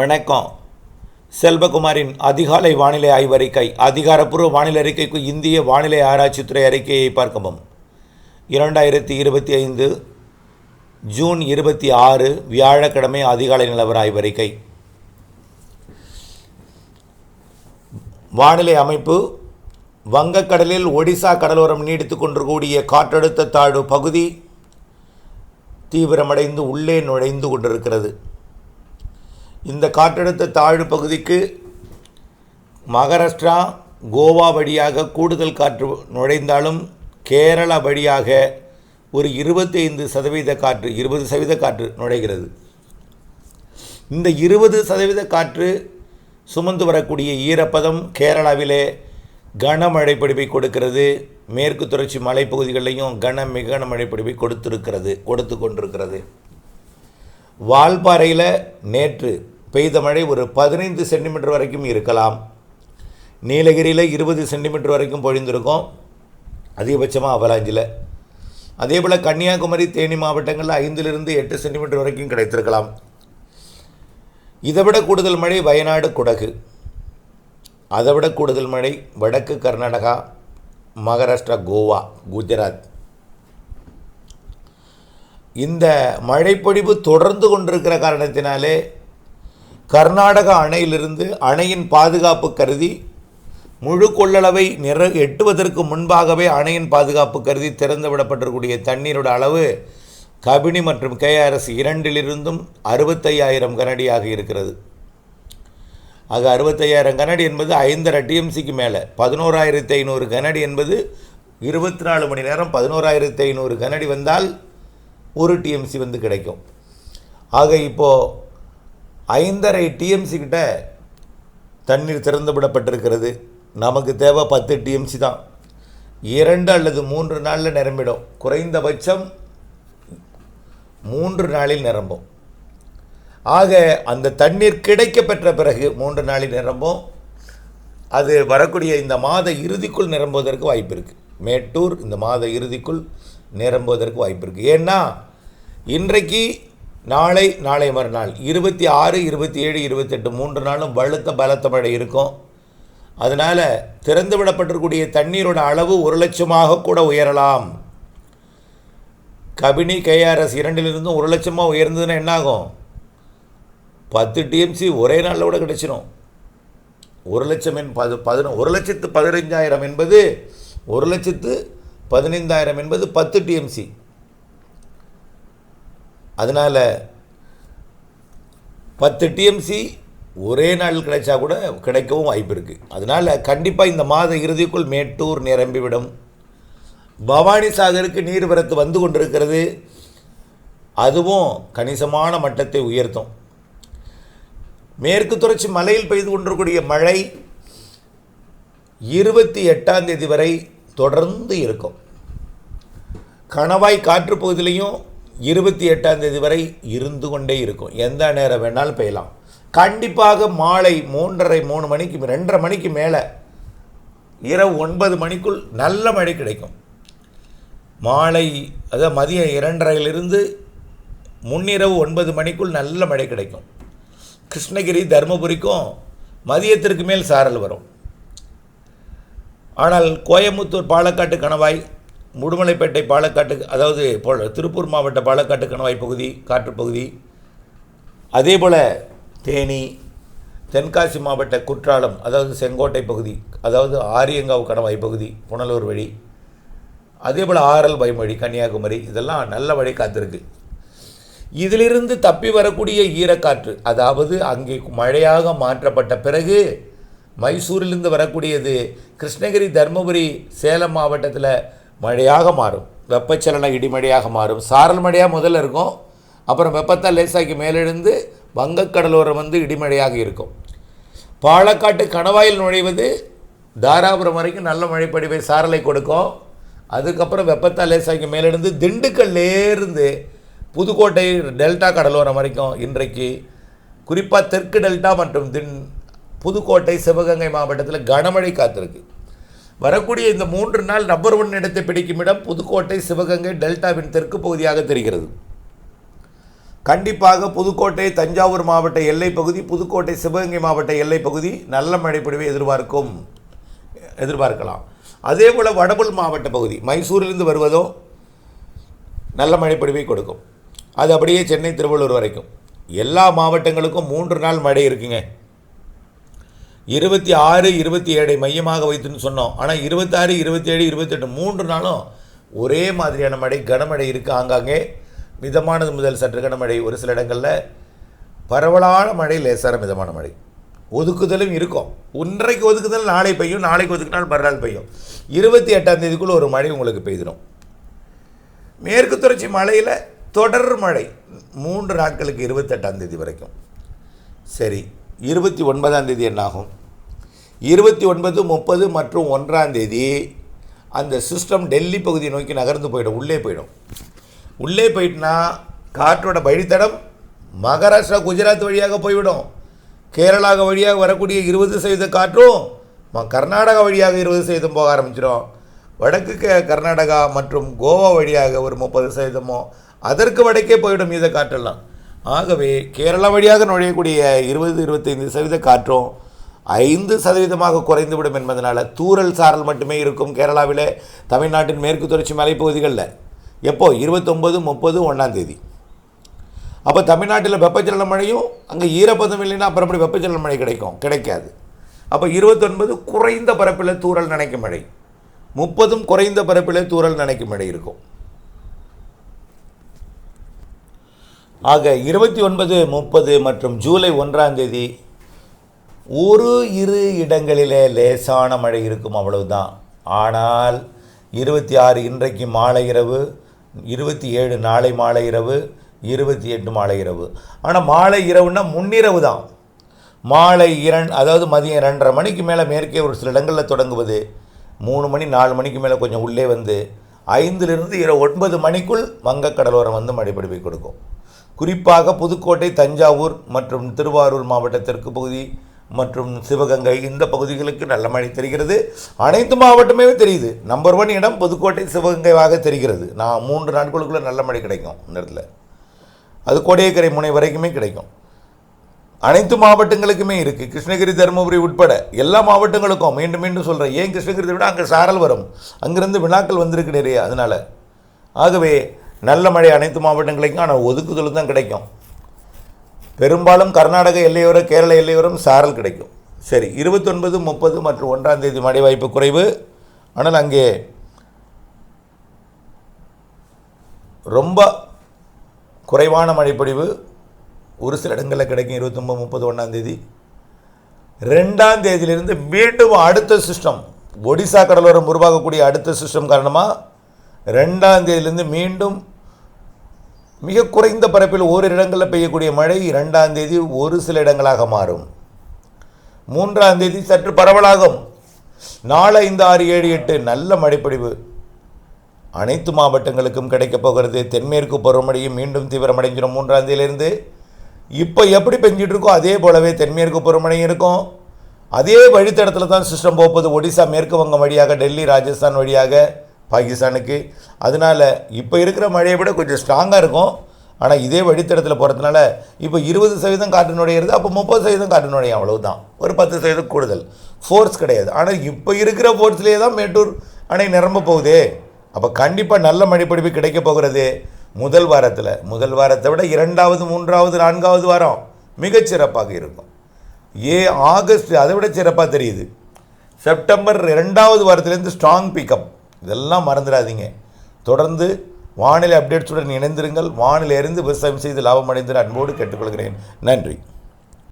வணக்கம். செல்வகுமாரின் அதிகாலை வானிலை ஆய்வறிக்கை அதிகாரப்பூர்வ வானிலை அறிக்கைக்கு இந்திய வானிலை ஆராய்ச்சித்துறை அறிக்கையை பார்க்கவும். இரண்டாயிரத்தி இருபத்தி ஐந்து ஜூன் இருபத்தி ஆறு வியாழக்கிழமை அதிகாலை நிலவர ஆய்வறிக்கை வானிலை அமைப்பு வங்கக்கடலில் ஒடிசா கடலோரம் நீடித்து கொண்டிருக்கூடிய காற்றழுத்த தாழ்வு பகுதி தீவிரமடைந்து உள்ளே நுழைந்து கொண்டிருக்கிறது. இந்த காற்றழுத்த தாழ்வு பகுதிக்கு மகாராஷ்டிரா கோவா வழியாக கூடுதல் காற்று நுழைந்தாலும் கேரளா வழியாக ஒரு இருபத்தைந்து சதவீத காற்று இருபது சதவீத காற்று நுழைகிறது. இந்த இருபது சதவீத காற்று சுமந்து வரக்கூடிய ஈரப்பதம் கேரளாவிலே கனமழை பிடிப்பை கொடுக்கிறது. மேற்கு தொடர்ச்சி மலைப்பகுதிகளிலையும் கன மிக கனமழை பிடிப்பை கொடுத்திருக்கிறது கொடுத்து கொண்டிருக்கிறது. வால்பாறையில் நேற்று பெய்த மழை ஒரு பதினைந்து சென்டிமீட்டர் வரைக்கும் இருக்கலாம். நீலகிரியில் இருபது சென்டிமீட்டர் வரைக்கும் பொழிந்திருக்கும். அதிகபட்சமாக அவலாஞ்சில். அதே போல் கன்னியாகுமரி தேனி மாவட்டங்களில் ஐந்திலிருந்து எட்டு சென்டிமீட்டர் வரைக்கும் கிடைத்திருக்கலாம். இதைவிட கூடுதல் மழை வயநாடு குடகு. அதைவிட கூடுதல் மழை வடக்கு கர்நாடகா மகாராஷ்டிரா கோவா குஜராத். இந்த மழைப்பொழிவு தொடர்ந்து கொண்டிருக்கிற காரணத்தினாலே கர்நாடக அணையிலிருந்து அணையின் பாதுகாப்பு கருதி முழு கொள்ளளவை நிற எட்டுவதற்கு முன்பாகவே அணையின் பாதுகாப்பு கருதி திறந்து விடப்பட்டிருக்கக்கூடிய தண்ணீரோட அளவு கபினி மற்றும் கேஆர்எஸ் இரண்டிலிருந்தும் அறுபத்தையாயிரம் கனடியாக இருக்கிறது. ஆக அறுபத்தையாயிரம் கனடி என்பது ஐந்தரை டிஎம்சிக்கு மேலே பதினோராயிரத்தி ஐநூறு கனடி என்பது இருபத்தி நாலு மணி நேரம் பதினோராயிரத்தி ஐநூறு கனடி வந்தால் ஒரு டிஎம்சி வந்து கிடைக்கும். ஆக இப்போது ஐந்தரை டிஎம்சி கிட்ட தண்ணீர் திறந்து விடப்பட்டிருக்கிறது. நமக்கு தேவை பத்து டிஎம்சி தான். இரண்டு அல்லது மூன்று நாளில் நிரம்பிடும். குறைந்தபட்சம் மூன்று நாளில் நிரம்பும். ஆக அந்த தண்ணீர் கிடைக்க பெற்ற பிறகு மூன்று நாளில் நிரம்பும். அது வரக்கூடிய இந்த மாத இறுதிக்குள் நிரம்புவதற்கு வாய்ப்பு இருக்குது மேட்டூர் இந்த மாத இறுதிக்குள் நிரம்புவதற்கு வாய்ப்பு இருக்குது ஏன்னா இன்றைக்கு நாளை நாளை மறுநாள் இருபத்தி ஆறு இருபத்தி ஏழு இருபத்தெட்டு மூன்று நாளும் வலுத்த பலத்த மழை இருக்கும். அதனால் திறந்து விடப்பட்டிருக்கக்கூடிய தண்ணீரோட அளவு ஒரு லட்சமாக கூட உயரலாம். கபினி கேஆர்எஸ் இரண்டிலிருந்தும் ஒரு லட்சமாக உயர்ந்ததுன்னா என்னாகும்? பத்து டிஎம்சி ஒரே நாளில் கூட கிடைச்சிடும் ஒரு லட்சம் என் பது பதின ஒரு லட்சத்து பதினைஞ்சாயிரம் என்பது ஒரு லட்சத்து பதினைந்தாயிரம் என்பது பத்து டிஎம்சி அதனால் பத்து டிஎம்சி ஒரே நாள் கிடைச்சா கூட கிடைக்கவும் வாய்ப்பு இருக்குது அதனால் கண்டிப்பாக இந்த மாத இறுதிக்குள் மேட்டூர் நிரம்பிவிடும். பவானி சாகருக்கு நீர்வரத்து வந்து கொண்டிருக்கிறது. அதுவும் கணிசமான மட்டத்தை உயர்த்தும். மேற்கு தொடர்ச்சி மலையில் பெய்து கொண்டிருக்கூடிய மழை இருபத்தி எட்டாம் தேதி வரை தொடர்ந்து இருக்கும். கணவாய் காற்று பகுதியிலையும் இருபத்தி எட்டாம் தேதி வரை இருந்து கொண்டே இருக்கும். எந்த நேரம் வேணாலும் பெய்யலாம். கண்டிப்பாக மாலை மூன்றரை மூணு மணிக்கு ரெண்டரை மணிக்கு மேலே இரவு ஒன்பது மணிக்குள் நல்ல மழை கிடைக்கும். மாலை அதாவது மதியம் இரண்டரையிலிருந்து முன்னிரவு ஒன்பது மணிக்குள் நல்ல மழை கிடைக்கும். கிருஷ்ணகிரி தருமபுரிக்கும் மதியத்திற்கு மேல் சாரல் வரும். ஆனால் கோயம்புத்தூர் பாலக்காட்டு கணவாய் முடுமலைப்பேட்டை பாலக்காட்டு அதாவது போல் திருப்பூர் மாவட்ட பாலக்காட்டு கணவாய் பகுதி காற்றுப்பகுதி அதே போல் தேனி தென்காசி மாவட்ட குற்றாலம் அதாவது செங்கோட்டை பகுதி அதாவது ஆரியங்காவு கணவாய் பகுதி புனலூர் வழி அதே போல் ஆரல் பயமொழி கன்னியாகுமரி இதெல்லாம் நல்ல வழி காத்திருக்கு. இதிலிருந்து தப்பி வரக்கூடிய ஈரக்காற்று அதாவது அங்கே மழையாக மாற்றப்பட்ட பிறகு மைசூரிலிருந்து வரக்கூடியது கிருஷ்ணகிரி தருமபுரி சேலம் மாவட்டத்தில் மழையாக மாறும். வெப்பச்சலன இடிமழையாக மாறும். சாரல் மழையாக முதல்ல இருக்கும். அப்புறம் வெப்பத்தால் லேசாக்கி மேலெழுந்து வங்கக்கடலோரம் வந்து இடிமழையாக இருக்கும். பாலக்காட்டு கணவாயில் நுழைவது தாராபுரம் வரைக்கும் நல்ல மழைப்படிவை சாரலை கொடுக்கும். அதுக்கப்புறம் வெப்பத்தால் லேசாக்கி மேலெழுந்து திண்டுக்கல்லேருந்து புதுக்கோட்டை டெல்டா கடலோரம் வரைக்கும் இன்றைக்கு குறிப்பாக தெற்கு டெல்டா மற்றும் தின் புதுக்கோட்டை சிவகங்கை மாவட்டத்தில் கனமழை காத்திருக்கு. வரக்கூடிய இந்த மூன்று நாள் நம்பர் ஒன் இடத்தை பிடிக்கும் இடம் புதுக்கோட்டை சிவகங்கை டெல்டாவின் தெற்கு பகுதியாக தெரிகிறது. கண்டிப்பாக புதுக்கோட்டை தஞ்சாவூர் மாவட்ட எல்லைப் பகுதி புதுக்கோட்டை சிவகங்கை மாவட்ட எல்லைப் பகுதி நல்ல மழைப்பொழிவை எதிர்பார்க்கும் எதிர்பார்க்கலாம். அதே போல் வடபுல் மாவட்ட பகுதி மைசூரிலிருந்து வருவதோ நல்ல மழைப்பொழிவை கொடுக்கும். அது அப்படியே சென்னை திருவள்ளூர் வரைக்கும். எல்லா மாவட்டங்களுக்கும் மூன்று நாள் மழை இருக்குங்க. இருபத்தி ஆறு இருபத்தி ஏழை மையமாக வைத்துன்னு சொன்னோம். ஆனால் இருபத்தாறு இருபத்தேழு இருபத்தெட்டு மூன்று நாளும் ஒரே மாதிரியான மழை கனமழை இருக்குது ஆங்காங்கே. மிதமானது முதல் சற்று கனமழை ஒரு சில இடங்களில். பரவலான மழை லேசான மிதமான மழை. ஒதுக்குதலும் இருக்கும். ஒன்றைக்கு ஒதுக்குதல் நாளை பெய்யும் நாளைக்கு ஒதுக்கினால் மறுநாள் பெய்யும். இருபத்தி எட்டாம் தேதிக்குள்ளே ஒரு மழை உங்களுக்கு பெய்திடும். மேற்கு தொடர்ச்சி மலையில் தொடர் மழை மூன்று நாட்களுக்கு இருபத்தெட்டாம் தேதி வரைக்கும். சரி இருபத்தி ஒன்பதாம் தேதி என்னாகும்? இருபத்தி ஒன்பது முப்பது மற்றும் ஒன்றாம் தேதி அந்த சிஸ்டம் டெல்லி பகுதியை நோக்கி நகர்ந்து போயிடும். உள்ளே போயிடும். உள்ளே போயிட்டுனா காற்றோட வழித்தடம் மகாராஷ்டிரா குஜராத் வழியாக போய்விடும். கேரளாக வழியாக வரக்கூடிய இருபது சதவீத காற்றும் கர்நாடகா வழியாக இருபது சதவீதம் போக ஆரம்பிச்சிடும். வடக்கு கர்நாடகா மற்றும் கோவா வழியாக ஒரு முப்பது சதவீதமோ அதற்கு வடக்கே போயிடும் இதை காற்றெல்லாம். ஆகவே கேரளா வழியாக நுழையக்கூடிய இருபது இருபத்தைந்து சதவீத காற்றும் ஐந்து சதவீதமாக குறைந்துவிடும் என்பதனால் தூறல் சாரல் மட்டுமே இருக்கும் கேரளாவிலே தமிழ்நாட்டின் மேற்கு தொடர்ச்சி மலைப்பகுதிகளில். எப்போ? இருபத்தொம்பது முப்பது ஒன்றாம் தேதி. அப்போ தமிழ்நாட்டில் வெப்பச்சலன மழையும் அங்கே ஈரப்பதம் இல்லைன்னா அப்புறம் எப்படி வெப்பச்சலன மழை கிடைக்கும்? கிடைக்காது. அப்போ இருபத்தொன்பது குறைந்த பரப்பில் தூரல் நனைக்கும் மழை. முப்பதும் குறைந்த பரப்பில் தூரல் நனைக்கும் மழை இருக்கும். ஆக இருபத்தி ஒன்பது முப்பது மற்றும் ஜூலை ஒன்றாம் தேதி ஒரு இரு இடங்களிலே லேசான மழை இருக்கும் அவ்வளவுதான். ஆனால் இருபத்தி ஆறு இன்றைக்கு மாலை இரவு இருபத்தி ஏழு நாளை மாலை இரவு இருபத்தி எட்டு மாலை இரவு. ஆனால் மாலை இரவுன்னா முன்னிரவு தான். மாலை இரண் அதாவது மதியம் ரெண்டரை மணிக்கு மேலே மேற்கே ஒரு சில இடங்களில் தொடங்குவது. மூணு மணி நாலு மணிக்கு மேலே கொஞ்சம் உள்ளே வந்து ஐந்திலிருந்து இரவு ஒன்பது மணிக்குள் வங்கக்கடலோரம் வந்து மழைப்பிடிப்பை கொடுக்கும். குறிப்பாக புதுக்கோட்டை தஞ்சாவூர் மற்றும் திருவாரூர் மாவட்ட தெற்கு பகுதி மற்றும் சிவகங்கை இந்த பகுதிகளுக்கு நல்ல மழை தெரிகிறது. அனைத்து மாவட்டமே தெரியுது. நம்பர் ஒன் இடம் புதுக்கோட்டை சிவகங்கைவாக தெரிகிறது. நான் மூன்று நாட்களுக்குள்ளே நல்ல மழை கிடைக்கும் இந்த இடத்துல. அது கோடியக்கரை முனை வரைக்குமே கிடைக்கும். அனைத்து மாவட்டங்களுக்குமே இருக்குது கிருஷ்ணகிரி தருமபுரி உட்பட எல்லா மாவட்டங்களுக்கும் மீண்டும் மீண்டும் சொல்கிறேன் ஏன் கிருஷ்ணகிரி விட அங்கே சாரல் வரும்? அங்கேருந்து வினாக்கள் வந்திருக்கு நிறைய. அதனால் ஆகவே நல்ல மழை அனைத்து மாவட்டங்களுக்கும் ஆனால் ஒதுக்குதல் தான் கிடைக்கும். பெரும்பாலும் கர்நாடக எல்லையோரம் கேரள எல்லையோரம் சாரல் கிடைக்கும். சரி இருபத்தொன்பது முப்பது மற்றும் ஒன்றாம் தேதி மழை வாய்ப்பு குறைவு. ஆனால் அங்கே ரொம்ப குறைவான மழைப்பொழிவு ஒரு சில இடங்களில் கிடைக்கும். இருபத்தொம்பது முப்பது ஒன்றாம் தேதி. ரெண்டாம் தேதியிலிருந்து மீண்டும் அடுத்த சிஸ்டம் ஒடிசா கடலோரம் உருவாகக்கூடிய அடுத்த சிஸ்டம் காரணமாக ரெண்டாம் தேதியிலிருந்து மீண்டும் மிக குறைந்த பரப்பில் ஓரிரு இடங்களில் பெய்யக்கூடிய மழை இரண்டாம் தேதி ஒரு சில இடங்களாக மாறும். மூன்றாம் தேதி சற்று பரவலாகும். நாலு ஐந்து ஆறு ஏழு எட்டு நல்ல மழைப்பொழிவு. அனைத்து மாவட்டங்களுக்கும் கிடைக்கப் போகிறது. தென்மேற்கு பருவமழையும் மீண்டும் தீவிரமடைஞ்சிடும் மூன்றாம் தேதியிலிருந்து. இப்போ எப்படி பெஞ்சிட்டு இருக்கோ அதே போலவே தென்மேற்கு பருவமழையும் இருக்கும். அதே வழித்தடத்தில் தான் சிஸ்டம் போகுது ஒடிசா மேற்கு வங்கம் வழியாக டெல்லி ராஜஸ்தான் வழியாக பாகிஸ்தானுக்கு. அதனால் இப்போ இருக்கிற மழையை விட கொஞ்சம் ஸ்ட்ராங்காக இருக்கும். ஆனால் இதே வழித்தடத்தில் போகிறதுனால இப்போ இருபது சதவீதம் காற்று நுழையிறது அப்போ முப்பது சதவீதம் காற்று நுழையும் அவ்வளவுதான். ஒரு பத்து சதவீதம் கூடுதல். ஃபோர்ஸ் கிடையாது. ஆனால் இப்போ இருக்கிற ஃபோர்ஸ்லேயே தான் மேட்டூர் அணை நிரம்ப போகுதே. அப்போ கண்டிப்பாக நல்ல மழைப்பொழிவு கிடைக்க போகிறது முதல் வாரத்தில். முதல் வாரத்தை விட இரண்டாவது மூன்றாவது நான்காவது வாரம் மிகச்சிறப்பாக இருக்கும். ஏ ஆகஸ்ட் அதை விட சிறப்பாக தெரியுது. செப்டம்பர் ரெண்டாவது வாரத்திலேருந்து ஸ்ட்ராங் பிக்கப் இதெல்லாம் மறந்துடாதீங்க. தொடர்ந்து வானிலை அப்டேட்ஸுடன் இணைந்திருங்கள். வானிலை அறிந்து விவசாயம் செய்து லாபம் அடைந்து அன்போடு கேட்டுக்கொள்கிறேன். நன்றி.